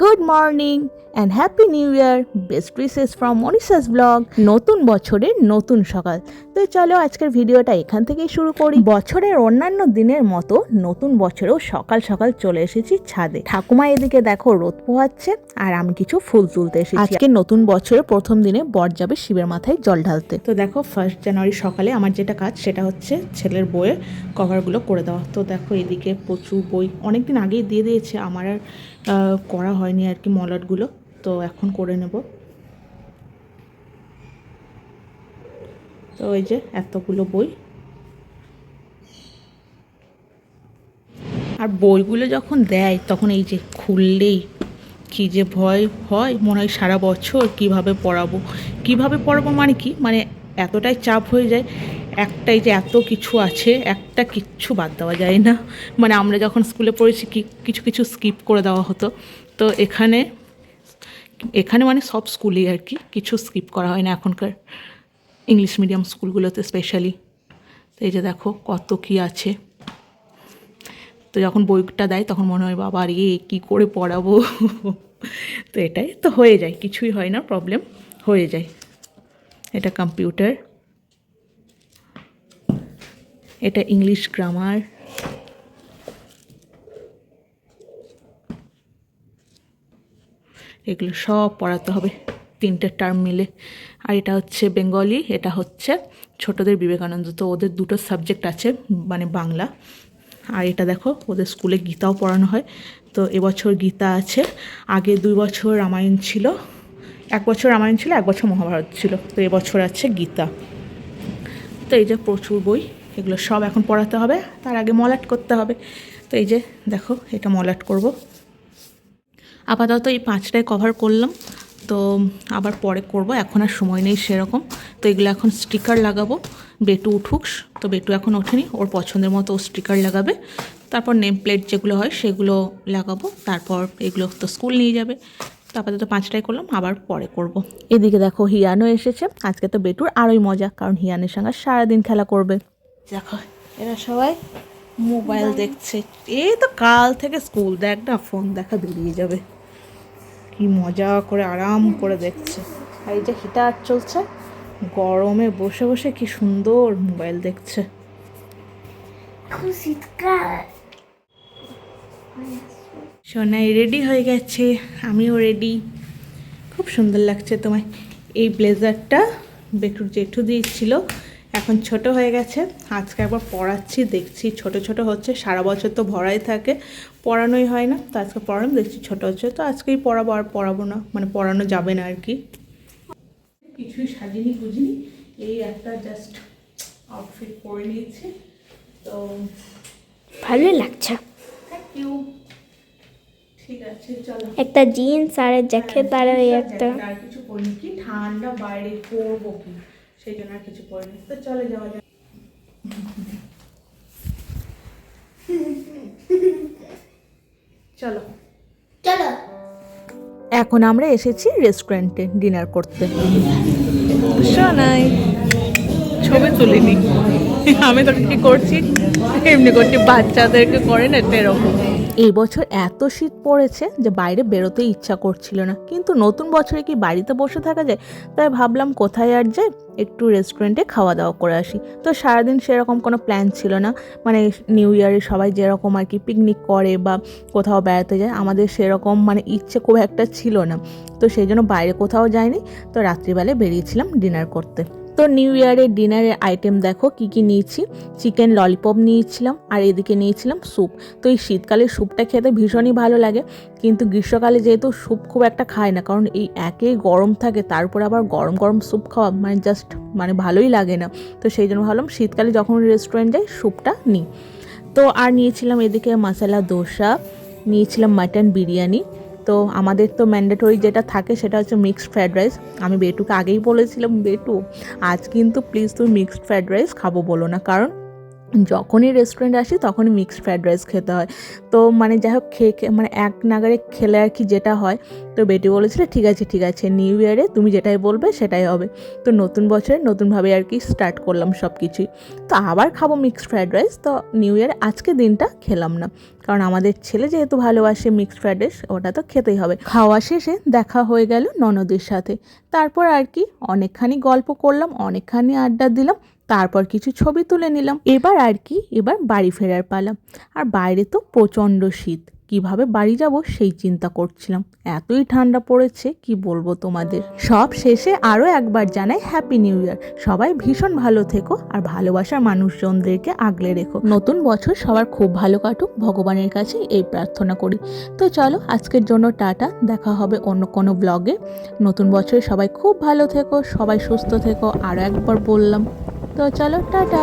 Good morning and happy new year best wishes from মনিসাস blog নতুন বছরের নতুন সকাল। তো চলো আজকের ভিডিওটা এখান থেকেই শুরু করি। বছরের অন্যান্য দিনের মতো নতুন বছরেও সকাল সকাল চলে এসেছি ছাদে। ঠাকুমা এদিকে দেখো রোদ পোহাচ্ছে আর আমি কিছু ফুল তুলতে এসেছি। আজকে নতুন বছরের প্রথম দিনে বর যাবে শিবের মাথায় জল ঢালতে। তো দেখো ফার্স্ট জানুয়ারি সকালে আমার যেটা কাজ সেটা হচ্ছে ছেলের বইয়ের কভারগুলো করে দেওয়া। তো দেখো এদিকে প্রচুর বই অনেক দিন আগেই দিয়ে দিয়েছে। আমার আর করা হয়নি আর কি মলাটগুলো। তো এখন করে নেব। তো ওই যে এতগুলো বই। আর বইগুলো যখন দেয়, তখন এই যে খুললেই কি যে ভয় হয়, মনে হয় সারা বছর কীভাবে পড়াবো। কীভাবে পড়াবো মানে কি? মানে এতটাই চাপ হয়ে যায় একটাই যে এত কিছু আছে, একটা কিচ্ছু বাদ দেওয়া যায় না। মানে আমরা যখন স্কুলে পড়েছি, কি, কিছু কিছু স্কিপ করে দেওয়া হতো। তো এখানে এখানে মানে সব স্কুলেই আর কি, কিছু স্কিপ করা হয় না এখনকার ইংলিশ মিডিয়াম স্কুলগুলোতে স্পেশালি তো এই যে দেখো কত কি আছে। তো যখন বইটা দেয়, তখন মনে হয়, বাবা আর কী করে পড়াবো? তো এটাই তো হয়ে যায়, কিছুই হয় না প্রবলেম হয়ে যায়। এটা কম্পিউটার এটা ইংলিশ গ্রামার এগুলো সব পড়াতে হবে তিনটে টার্ম মিলে। আর এটা হচ্ছে বেঙ্গলি এটা হচ্ছে ছোটদের বিবেকানন্দ। তো ওদের দুটো সাবজেক্ট আছে মানে বাংলা। আর এটা দেখো, ওদের স্কুলে গীতাও পড়ানো হয়। তো এবছর গীতা আছে। আগে দুই বছর রামায়ণ ছিল, এক বছর রামায়ণ ছিল এক বছর মহাভারত ছিল। তো এবছর আছে গীতা। তো এই যে প্রচুর বই। এগুলো সব এখন পড়াতে হবে, তার আগে মলাট করতে হবে। তো এই যে দেখো, এটা মলাট করব। আপাতত এই পাঁচটায় কভার করলাম, তো আবার পরে করব, এখন আর সময় নেই সেরকম। তো এগুলো এখন স্টিকার লাগাবো, বেটু উঠুক, তো বেটু এখন ওঠেনি, ওর পছন্দের মতো ও স্টিকার লাগাবে। তারপর নেম প্লেট যেগুলো হয় সেগুলো লাগাবো, তারপর এগুলো তো স্কুল নিয়ে যাবে। তো আপাতত পাঁচটায় করলাম, আবার পরে করব। এদিকে দেখো হিয়ানও এসেছে, আজকে তো বেটুর আরোই মজা, কারণ হিয়ানের সঙ্গে সারাদিন খেলা করবে। দেখো এরা সবাই মোবাইল দেখছে। এই তো কাল থেকে স্কুল দেখ না ফোন দেখা বেরিয়ে যাবে। কি মজা করে আরাম করে দেখছে। আর এই যে হিটার চলছে গরমে বসে বসে কি সুন্দর মোবাইল দেখছে। সোনাই রেডি হয়ে গেছে আমিও রেডি খুব সুন্দর লাগছে তোমায়। এই ব্লেজারটা বেটুর জেঠু দিয়েছিল। এখন ছোট হয়ে গেছে। আজকে একবার পড়াচ্ছি দেখছি ছোট ছোট হচ্ছে সারা বছর তো ভরাই থাকে পড়ানোই হয় না। তো আজকে পড়ানো দেখছি ছোট হচ্ছে। তো আজকেই পড়াবো আর পড়াবো না মানে পড়ানো যাবে না আর কি। কিছুই সাজিনি বুঝিনি এই একটা জাস্ট আউটফিট পরে নিয়েছি। তো ভালোই লাগছে। একটা জিন্স আর জ্যাকেট আর একটা আর কিছু পরিনি কি? ঠান্ডা বাইরে পরবো কি? সেই জন্য আর কিছু পরিনি তো চলে যাওয়া যাক। চলো। চলো। এখন আমরা এসেছি রেস্টুরেন্টে ডিনার করতে। শোনাই ছবি তুলিনি। আমি তো কি করছি? এমনি করছি বাচ্চাদেরকে করে না এরকম এই বছর এত শীত পড়েছে যে বাইরে বেরোতে ইচ্ছা করছিল না। কিন্তু নতুন বছরে কি বাড়িতে বসে থাকা যায়? তাই ভাবলাম কোথায় আর যাই, একটু রেস্টুরেন্টে খাওয়া দাওয়া করে আসি। তো সারাদিন সেরকম কোনো প্ল্যান ছিল না। মানে নিউ ইয়ারে সবাই যেরকম আর কি পিকনিক করে বা কোথাও বেড়াতে যায়, আমাদের সেরকম মানে ইচ্ছে খুব একটা ছিল না। তো সেই জন্য বাইরে কোথাও যায়নি তো রাত্রিবেলায় বেরিয়েছিলাম ডিনার করতে। তো নিউ ইয়ারের ডিনারের আইটেম দেখো, কি কি নিয়েছি? চিকেন ললিপপ নিয়েছিলাম, আর এদিকে নিয়েছিলাম স্যুপ তো এই শীতকালে স্যুপটা খেতে ভীষণই ভালো লাগে, কিন্তু গ্রীষ্মকালে যেহেতু স্যুপ খুব একটা খায় না, কারণ এই একেই গরম থাকে তারপর আবার গরম গরম স্যুপ খাওয়া মানে জাস্ট মানে ভালোই লাগে না। তো সেই জন্য ভাবলাম শীতকালে যখন রেস্টুরেন্ট যাই স্যুপটা নিই। তো আর নিয়েছিলাম এদিকে মশলা দোসা নিয়েছিলাম মাটন বিরিয়ানি তো আমাদের তো ম্যান্ডেটরি যেটা থাকে সেটা হচ্ছে মিক্সড ফ্রায়েড রাইস আমি বেটুকে আগেই বলেছিলাম, বেটু, আজ কিন্তু প্লিজ তুমি মিক্সড ফ্রায়েড রাইস খাব বলো না। কারণ যখনই রেস্টুরেন্টে আসি তখনই মিক্সড ফ্রাইড রাইস খেতে হয়। তো মানে যাই হোক, খেয়ে খেয়ে মানে এক নাগারে খেলে আর কি যেটা হয়। তো বেটি বলেছিল, ঠিক আছে ঠিক আছে নিউ ইয়ারে তুমি যেটাই বলবে সেটাই হবে। তো নতুন বছরে নতুনভাবে আর কি স্টার্ট করলাম সব কিছুই তো আবার খাব মিক্সড ফ্রাইড রাইস তো নিউ ইয়ারে আজকে দিনটা খেলাম না। কারণ আমাদের ছেলে যেহেতু ভালোবাসে মিক্সড ফ্রাইড রাইস ওটা তো খেতেই হবে। খাওয়া শেষে দেখা হয়ে গেল ননদের সাথে। তারপর আর কি, অনেকখানি গল্প করলাম, অনেকখানি আড্ডা দিলাম, তারপর কিছু ছবি তুলে নিলাম। এবার আর কি, এবার বাড়ি ফেরার পালাম আর বাইরে তো প্রচণ্ড শীত। কীভাবে বাড়ি যাব সেই চিন্তা করছিলাম। এতই ঠান্ডা পড়েছে, কি বলব তোমাদের? সব শেষে আরও একবার জানাই হ্যাপি নিউ ইয়ার সবাই ভীষণ ভালো থেকো আর ভালোবাসার মানুষজনদেরকে আগলে রেখো। নতুন বছর সবার খুব ভালো কাটুক, ভগবানের কাছে এই প্রার্থনা করি। তো চলো, আজকের জন্য টাটা, দেখা হবে অন্য কোনো ব্লগে নতুন বছরে সবাই খুব ভালো থেকো, সবাই সুস্থ থেকো, আরও একবার বললাম। তো চলো, টাটা!